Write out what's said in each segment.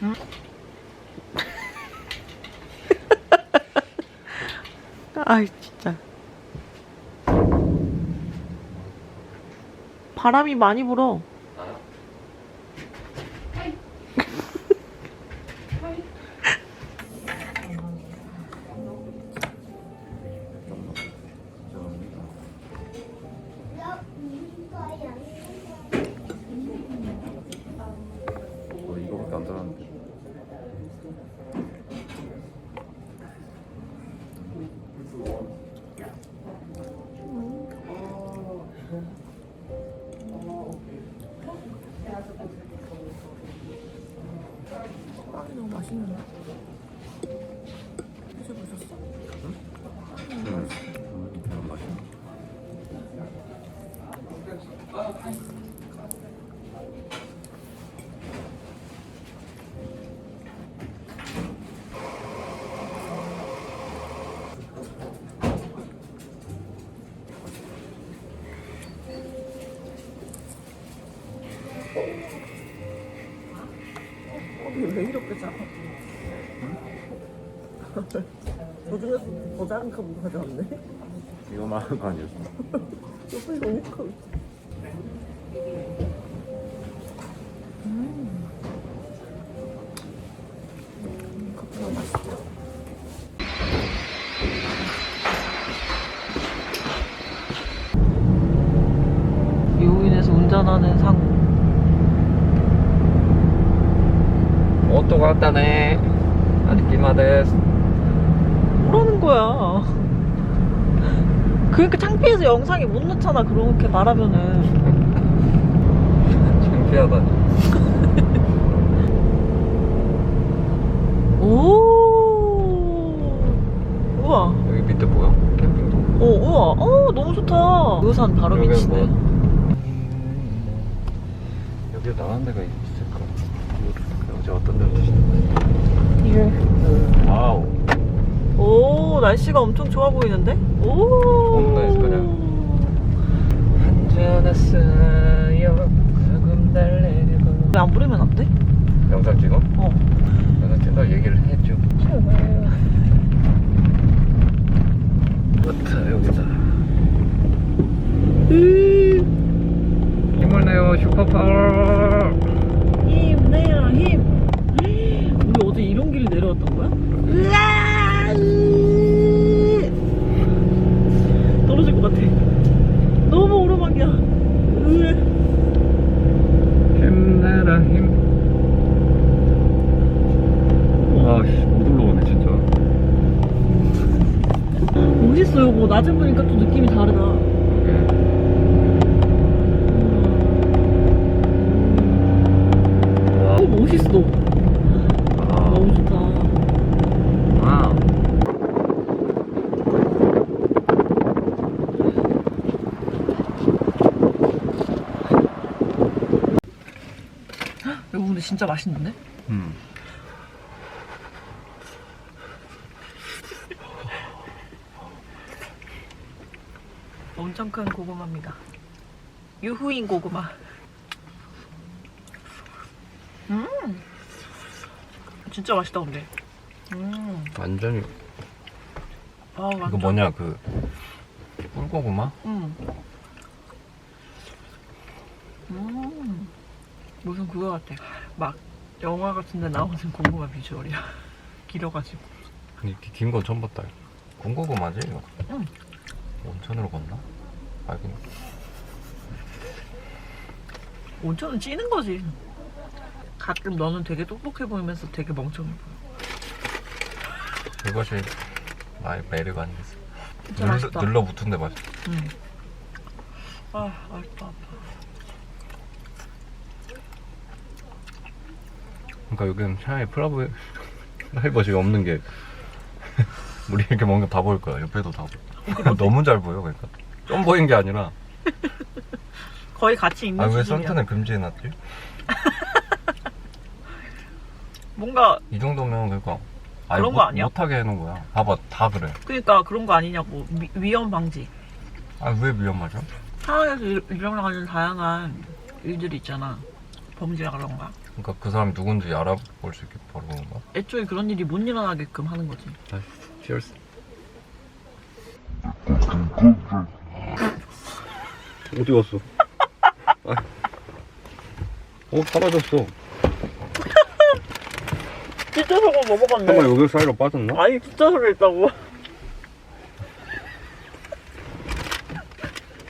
아이 진짜. 바람이 많이 불어 어, 왜 이렇게 작아? 저 중에서 더 작은 컵 가져왔네 이거 말하는 거 아니었어? 옆에 너무 커 음. 커피가 맛있다 요인에서 운전하는 상우 로또가 왔다네. 아리키마데스 뭐라는 거야? 그러니까 창피해서 영상에 못 넣잖아 그렇게 말하면은. 창피하다. 오! 우와. 여기 밑에 뭐야? 캠핑도? 어 우와. 어 너무 좋다. 의산 바로 여기 뭐? 밑이네. 뭐... 여기 나간 데가 있을까? 이거 어제 어떤 데로 드시는 거예요? 와우. 오 날씨가 엄청 좋아 보이는데 오 좋네, 그냥. 한잔했어요. 조금 달래고. 왜안 부르면 안 돼? 영상 찍어? 어 영상 찍어 얘기를 해줘. 좋다 여기다. 힘을 내요 슈퍼파워. 힘 우리 어제 이런 길내려왔던 거야? 으아! 으! 떨어질 것 같아 너무 오르막이야 으. 힘내라 힘. 와씨 못 올라오네 진짜. 멋있어 요거 낮에 보니까 또 느낌이 다르다 와. 어 멋있어 아. 너무 좋다 와우. 이거 근데 진짜 맛있는데? 음. 엄청 큰 고구마입니다 유후인 고구마 음 진짜 맛있다 근데 음 완전히 아, 완전. 이거 뭐냐 그 꿀고구마? 음. 음. 무슨 그거 같아. 막 영화 같은 데 나오는 고구마 비주얼이야. 길어가지고. 이렇게 긴 건 처음 봤다. 꿀고구마지 이거? 응. 온천으로 걷나? 알긴. 온천은 찌는 거지. 가끔 너는 되게 똑똑해 보이면서 되게 멍청해 보여. 이것이 나의 매력 아니겠어? 진짜 눌러, 맛있다. 눌러 붙은 데 맛있어. 응. 아, 맛있다. 아파. 그러니까 여기는 차라리 프라이브 프라이버시가 없는 게 우리 이렇게 먹는 게 다 보일 거야. 옆에도 다 보여. 너무 잘 보여. 그러니까 좀 보인 게 아니라 거의 같이 있는 아왜 수준이야. 선트는 금지해놨지? 뭔가 이 정도면 그러니까 그런 못, 거 아니야? 못하게 해놓은 거야. 봐봐 다 그래. 그러니까 그런 거 아니냐고 위, 위험 방지. 아 왜 위험하죠? 상황에서 일- 일어나는 다양한 일들이 있잖아. 범죄나 그런 거. 그러니까 그 사람이 누군지 알아볼 수 있게 바로 그런 건가? 애초에 그런 일이 못 일어나게끔 하는 거지. Cheers. 어디 갔어? 아. 어 사라졌어. 진짜 저거 넘어갔네. 설마 여기 사이로 빠졌나? 아니 진짜 소리 있다고.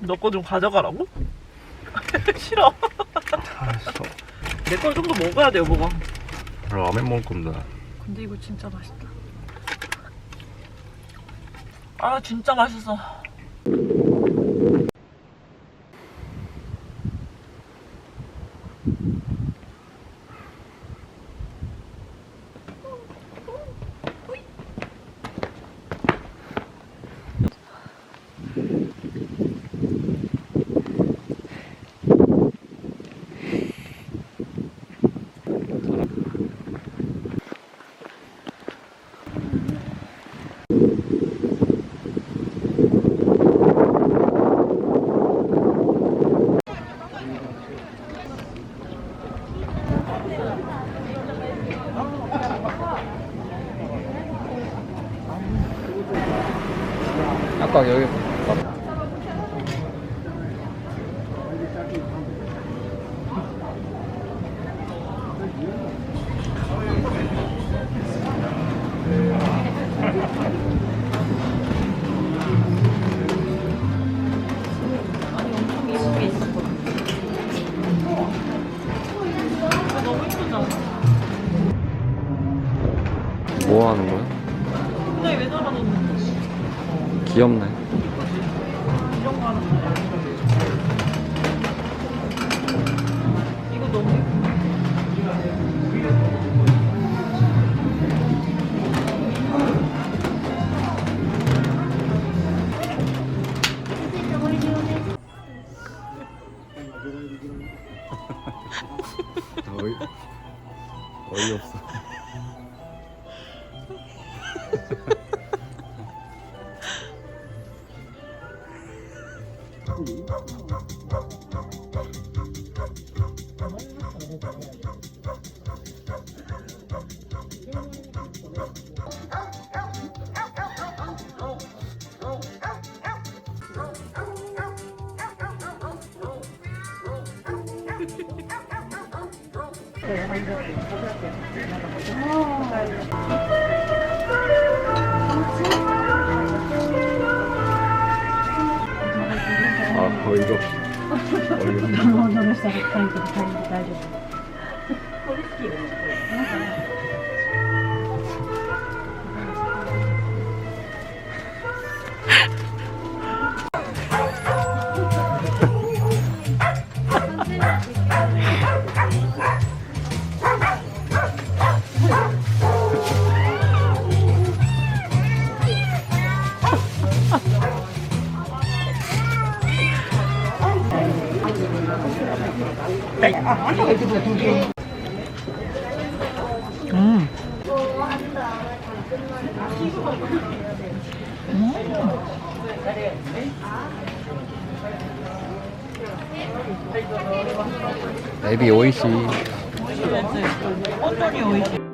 너 거 좀 가져가라고? 싫어. 내 걸 좀 더 먹어야 돼 여보가. 라면 먹을 겁니다. 근데 이거 진짜 맛있다. 아 진짜 맛있어. 아까 여기. 뭐 하는 거야? 근데 왜 하는 거야? 너무 예쁘다. 어이 어이없어. 아 ど。した？ら、大丈夫、大丈夫。 음. 에비 오이시. 온전히 오이시.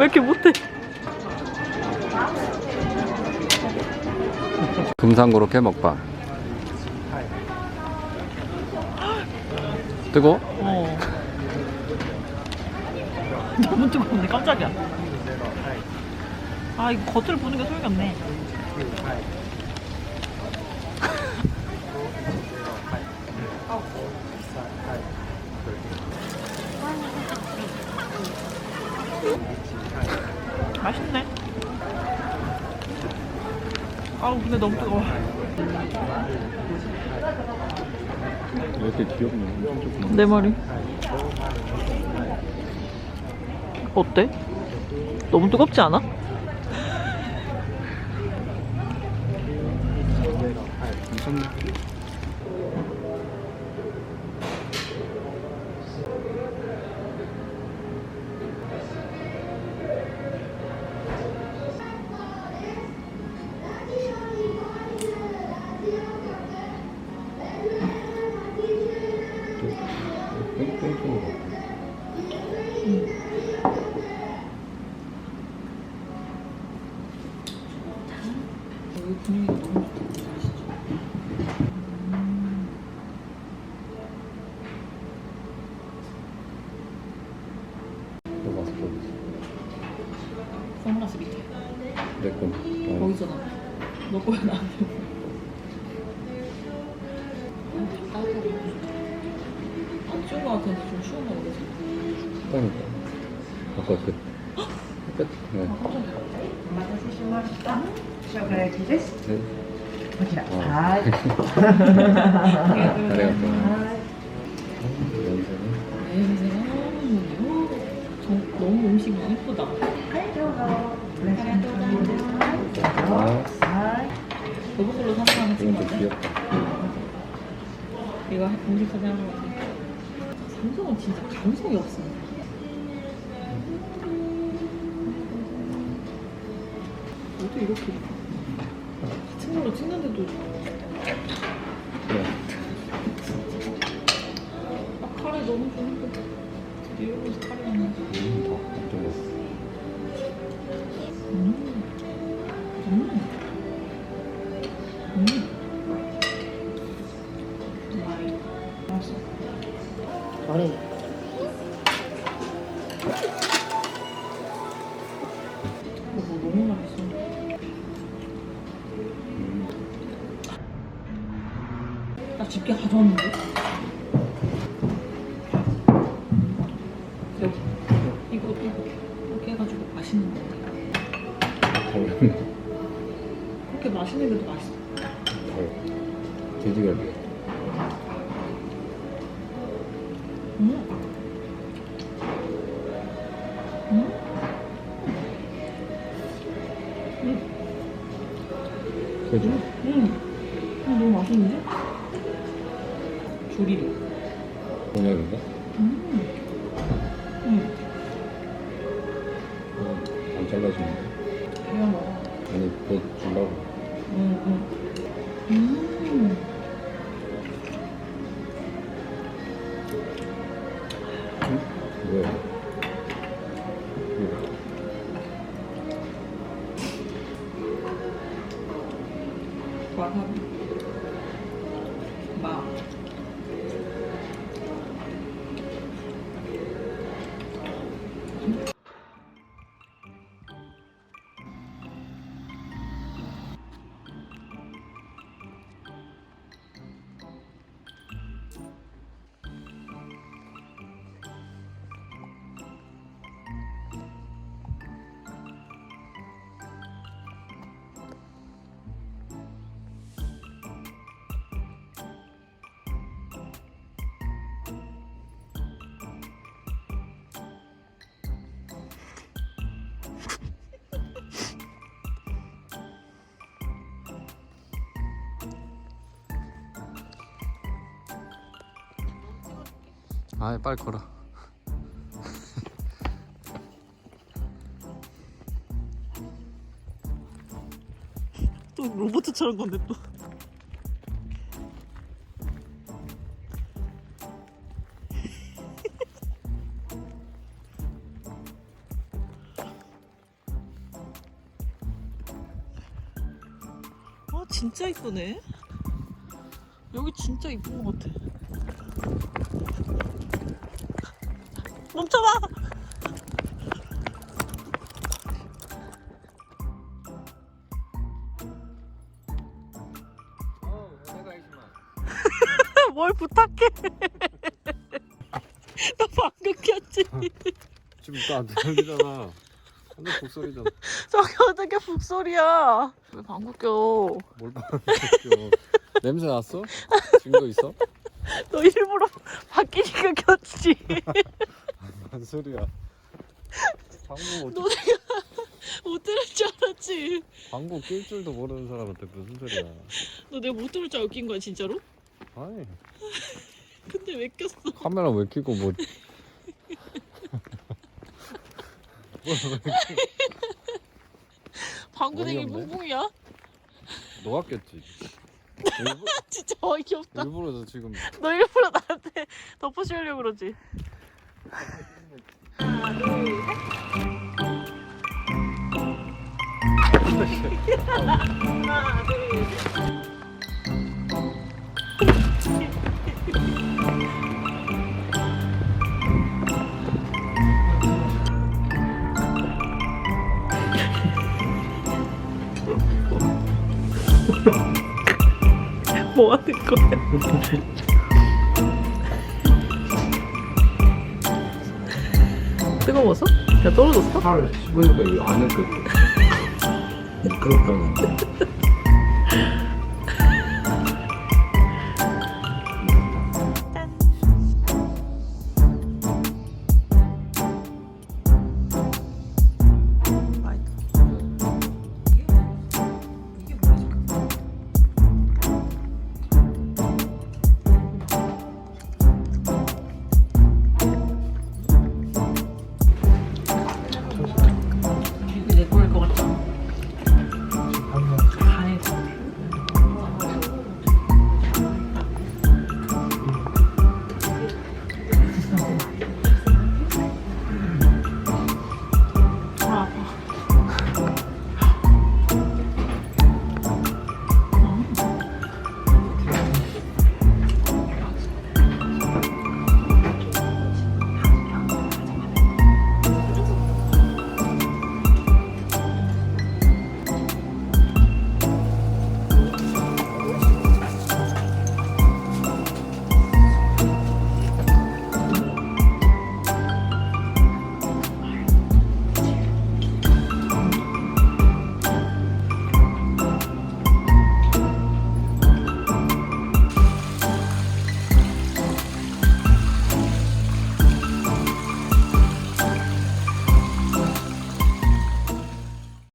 왜 이렇게 못해? 금상고로케 먹방. 뜨거? 어. 너무 뜨거운데 깜짝이야. 아 이거 겉을 보는 게 소용이 없네. 맛있네. 아우 근데 너무 뜨거워. 왜 이렇게 귀엽냐? 내 머리. 어때? 너무 뜨겁지 않아? 선글라스 밑에. 내 건. 어. 거기서 나. 너 거야 나한테. 안 추운 거 같은데 좀 추운 거 모르겠어. 춥다니까. 아까 그. 햇볕. 네. お待たせしました。生姜焼きです。 네. こちら。 아. はい。 아리가또. はい。 냄새는? 냄새가 너무, 정- 너무 음식이 이쁘다. 도구글로 이거 음식하자 하는 거지 감성은 진짜 감성이 없어 어떻게 이렇게 같은 걸로 찍는데도 그래. 맛있어. 잘해. 이거 뭐 너무 맛있어. 음. 나 집게 가져왔는데? 그죠? 음. 음. 너무 맛있는데? 조리를. 와 아, 빨리 걸어. 또 로봇처럼 건데 또. 아 진짜 이쁘네. 여기 진짜 이쁜 것 같아. 멈춰봐. 뭘 부탁해. 아, 나 방금 꼈지? 지금 나안 들리잖아. 완전 북소리잖아 저게 어떻게 북소리야? 왜 방구 껴 뭘 방금 꼈어 냄새 났어? 증거 있어? 너 일부러 바뀌니까 켰지. 뭔 소리야? 방구 너 내가 못 들을 줄 알았지. 방구 낄 줄도 모르는 사람한테 무슨 소리야? 너 내가 못 들을 줄 알고 낀 거야 진짜로? 아니 근데 왜 꼈어? 카메라 왜 켜고 뭐? 방구댕이 어이없네. 뿡뿡이야? 너가 꼈지. 일부, 진짜 어이없다. 일부러서 지금 너 일부러 나한테 덮어씌우려고 그러지. 하나, 둘, 셋. 뭐 하는 거야? 뜨거웠어? 야 떨어졌어? 팔을 씹으니까 이 안에 그 미끄럽잖아.